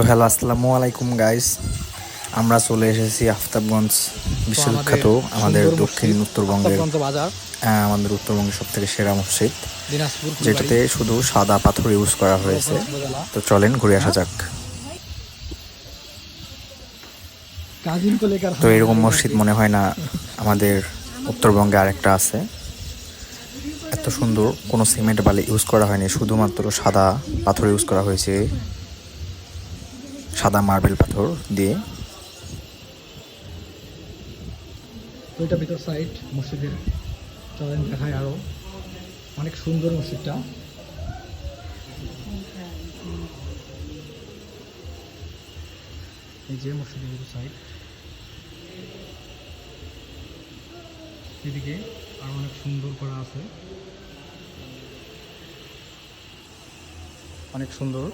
তো হ্যালো আসসালামু আলাইকুম গাইস আমরা চলে এসেছি আফতাবগঞ্জ বিশ্ববিখ্যাত আমাদের দক্ষিণ উত্তরবঙ্গের আফতাবগঞ্জ আমাদের উত্তরবঙ্গের সব থেকে সেরা মসজিদ যেটাতে শুধু সাদা পাথর ইউজ করা হয়েছে। তো চলেন ঘুরে আসা যাক। তো এরকম মসজিদ মনে হয় না আমাদের উত্তরবঙ্গে আরেকটা আছে। এত সুন্দর কোনো সিমেন্ট বালি ইউজ করা হয়নি শুধুমাত্র সাদা পাথর ইউজ করা হয়েছে। সাদা মার্বেল পাথর দিয়ে। এটা ভিতর সাইড মসজিদের চলেন দেখায় আরও। অনেক সুন্দর মসজিদটা। এই যে মসজিদের ভিতর সাইড এদিকে আরও অনেক সুন্দর করা আছে। অনেক সুন্দর।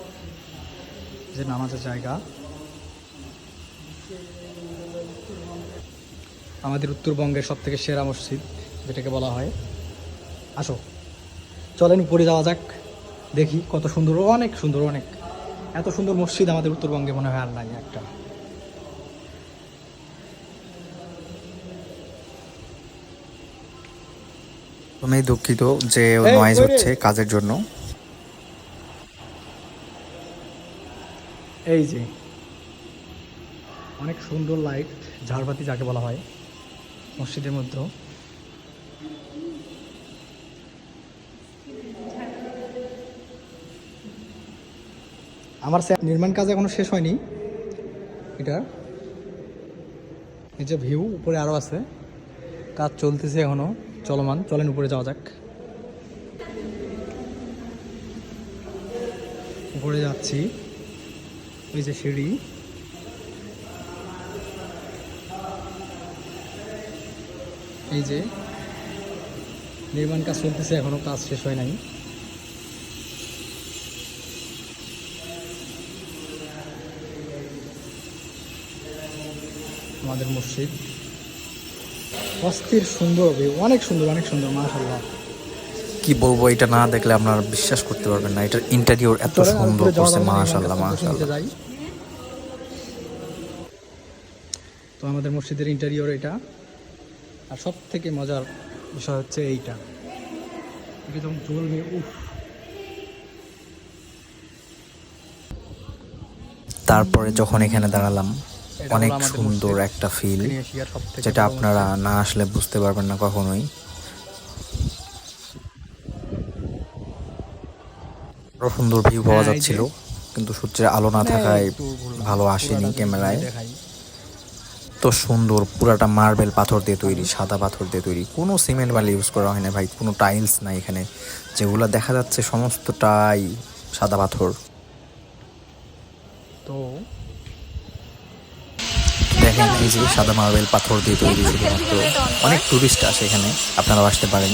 যে নামাজের জায়গা। আমাদের উত্তরবঙ্গের সব থেকে সেরা মসজিদ যেটাকে বলা হয়। আসো চলেন উপরে যাওয়া যাক দেখি কত সুন্দর অনেক সুন্দর অনেক। এত সুন্দর মসজিদ আমাদের উত্তরবঙ্গে মনে হয় আর নাই একটা। আমি দুঃখিত যে নয়েজ হচ্ছে কাজের জন্য। এই যে, অনেক সুন্দর লাইট ঝাড়বাতি যাকে বলা হয়, মসজিদের মধ্যে আমার নির্মাণ কাজ এখনও শেষ হয়নি। এটা, এই যে ভিউ উপরে আরও আছে। কাজ চলতেছে এখনও, চলমান, চলেন উপরে যাওয়া যাক। উপরে যাচ্ছি। এই যে সিঁড়ি। এই যে নির্মাণ কাজ চলতেছে, এখনও কাজ শেষ হয় নাই। আমাদের মসজিদ। অস্থির সুন্দর অনেক সুন্দর অনেক সুন্দর মাশাল্লাহ কি বলব এটা না দেখলে আপনারা বিশ্বাস করতে পারবেন না। এটার ইন্টেরিয়র এত সুন্দর করছে মাশাল্লাহ চলতেছে, মাশাল্লাহ। তো আমাদের মসজিদের ইন্টেরিয়র এটা। আর সব থেকে মজার বিষয় হচ্ছে এইটা। যখন জ্বলবে উফ। তারপরে যখন এখানে দাঁড়ালাম অনেক সুন্দর একটা ফিল যেটা আপনারা না আসলে বুঝতে পারবেন না কখনোই। সুন্দর ভিউ পাওয়া হ্যাঁ, যাচ্ছিল কিন্তু সূর্যের আলো না থাকায় ভালো আসেনি ক্যামেরায়। দেখাই। তো সুন্দর পুরাটা মার্বেল পাথর দিয়ে তৈরি সাদা পাথর দিয়ে তৈরি। কোনো সিমেন্ট বালি ইউজ করা হয় না ভাই কোনো টাইলস নাই এখানে। যেগুলো দেখা যাচ্ছে সমস্তটাই সাদা পাথর। তো দেখেন এই যে সাদা মার্বেল পাথর দিয়ে তৈরি শুধুমাত্র অনেক টুরিস্ট আসে এখানে আপনারাও আসতে পারেন।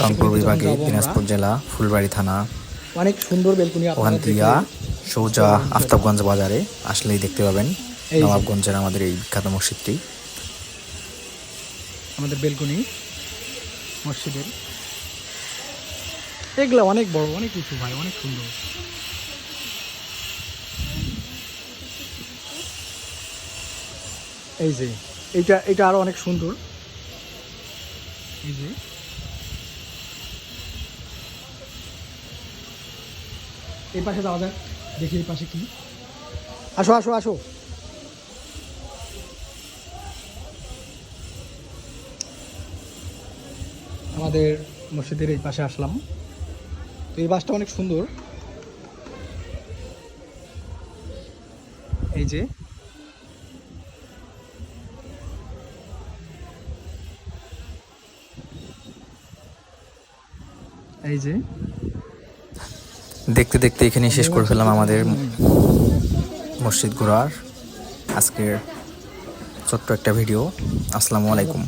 রংপুর বিভাগে দিনাজপুর জেলা ফুলবাড়ি থানা অনেক সুন্দর বেলকুনি ওখান সোজা আফতাবগঞ্জ বাজারে আসলেই দেখতে পাবেন নবাবগঞ্জের আমাদের এই বিখ্যাত মসজিদটি। আমাদের বেলকুনি মসজিদের। এগুলো অনেক বড় অনেক উঁচু ভাই অনেক সুন্দর। এই যে এইটা এটা আরও অনেক সুন্দর। এই যে। এই পাশে যাওয়া যাক, দেখি এই পাশে কি। আসো আসো আসো। আমাদের মসজিদের এই পাশে আসলাম। তো এই বাসটা অনেক সুন্দর। এই যে এই যে দেখতে দেখতে এখানে শেষ করে ফেললাম আমাদের মসজিদ ঘোরার আজকের ছোট্ট একটা ভিডিও। আসসালামু আলাইকুম।